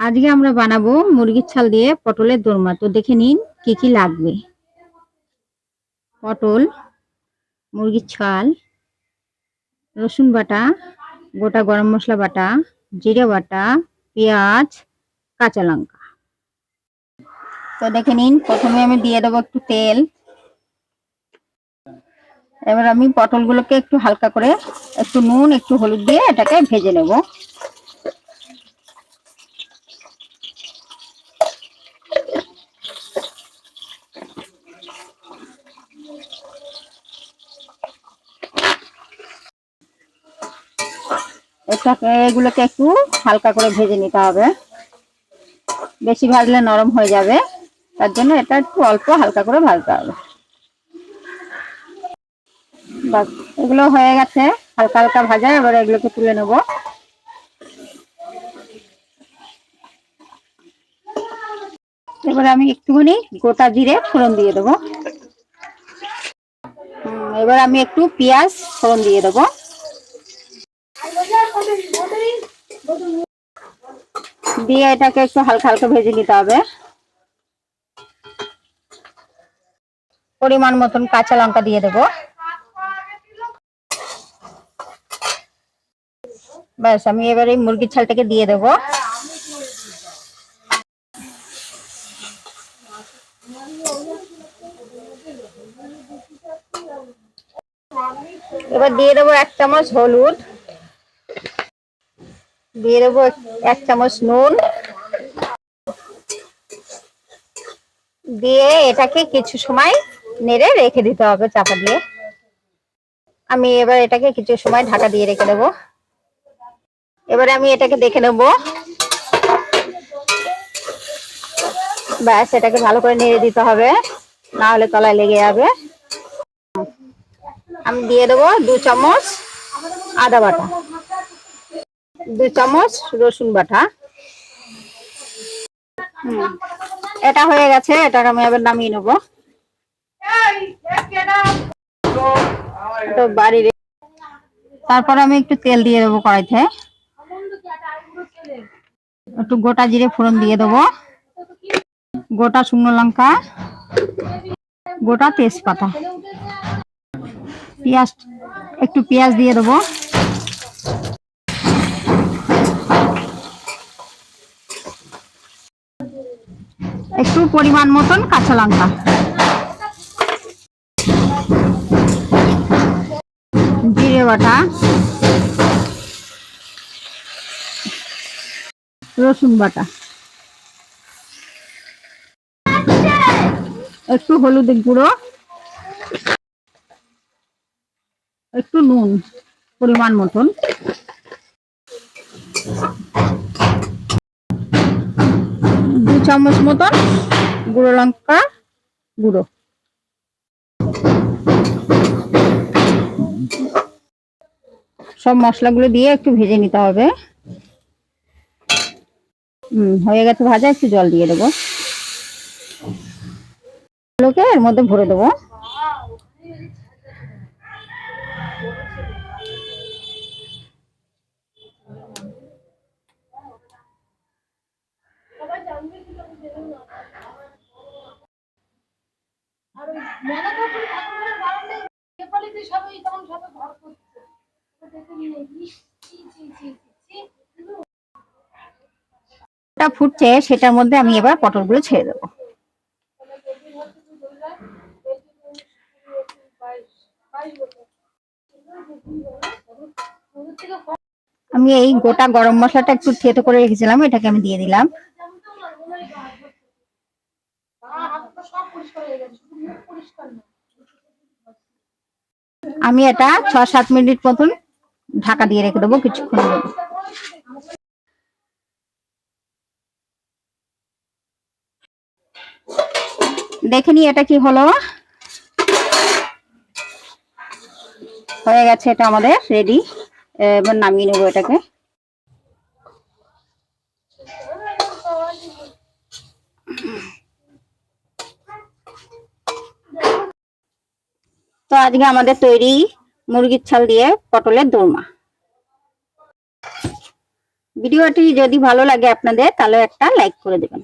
আজকে আমরা বানাবো মুরগির ছাল দিয়ে পটলের দোরমা। তো দেখে নিন কি কি লাগবে। পটল, মুরগির ছাল, রসুন বাটা, গোটা গরম মশলা বাটা, জিরে বাটা, পেঁয়াজ, কাঁচা লঙ্কা। তো দেখে নিন, প্রথমে আমি দিয়ে দেবো একটু তেল। এবার আমি পটলগুলোকে একটু হালকা করে একটু নুন, একটু হলুদ দিয়ে এটাকে ভেজে নেব। এটাকে এগুলোকে একটু হালকা করে ভেজে নিতে হবে। বেশি ভাজলে নরম হয়ে যাবে। তার জন্য এটা একটু অল্প হালকা করে ভাজতে হবে। বাস, এগুলো হয়ে গেছে। হালকা হালকা ভাজা, এবার এগুলোকে তুলে নেব। এবারে আমি একটুখানি গোটা জিরে ফোড়ন দিয়ে দেবো। এবার আমি একটু পেঁয়াজ ফোড়ন দিয়ে দেবো। দিয়ে এটাকে একটু হালকা হালকা ভেজে নিতে হবে। পরিমাণ মতন কাঁচা লঙ্কা দিয়ে দেবো। ব্যাস, আমি এবারে মুরগির ছালটাকে দিয়ে দেবো। এবার দিয়ে দেবো এক চামচ হলুদ। দিয়ে দেবো এক চামচ নুন। দিয়ে এটাকে কিছু সময় নেড়ে রেখে দিতে হবে চাপা দিয়ে। আমি এবার এটাকে কিছু সময় ঢাকা দিয়ে রেখে দেবো। এবারে আমি এটাকে দেখে নেব। ব্যাস, এটাকে ভালো করে নেড়ে দিতে হবে, না হলে তলায় লেগে যাবে। আমি দিয়ে দেবো দু চামচ আদা বাটা। দু চামচ রসুন বাটা। এটা হয়ে গেছে এটাকে আমি আবার নামিয়ে নেব। তো বাড়ির তারপর আমি একটু তেল দিয়ে দেবো কড়াইতে। একটু গোটা জিরে ফোড়ন দিয়ে দেবো। গোটা শুকনো লঙ্কা, গোটা তেজপাতা। পেঁয়াজ, একটু পেঁয়াজ দিয়ে দেবো। একটু পরিমাণ মতন কাঁচা লঙ্কা। জিরে বাটা। রসুন বাটা। একটু হলুদের গুঁড়ো। একটু নুন পরিমাণ মতন। চামচ মতন গুঁড়ো লঙ্কা গুঁড়ো। সব মশলাগুলো দিয়ে একটু ভেজে নিতে হবে। হুম, হয়ে গেছে ভাজা, একটু জল দিয়ে দেবো। এর মধ্যে ভরে দেবো। ফুটছে সেটার মধ্যে আমি এবার পটলগুলো ছেড়ে দেবো। আমি এই গোটা গরম মশলাটা একটু থেতো করে রেখেছিলাম, এটাকে আমি দিয়ে দিলাম। আমি এটা ছ সাত মিনিট মতন ঢাকা দিয়ে রেখে দেবো, কিছুক্ষণ দেখে নি এটা কি হলো? হয়ে গেছে এটা আমাদের রেডি এবার নামিয়ে নেব এটাকে। তো আজকে আমাদের তৈরি মুরগির ছাল দিয়ে পটলের দোরমা। ভিডিওটি যদি ভালো লাগে আপনাদের, তাহলে একটা লাইক করে দেবেন।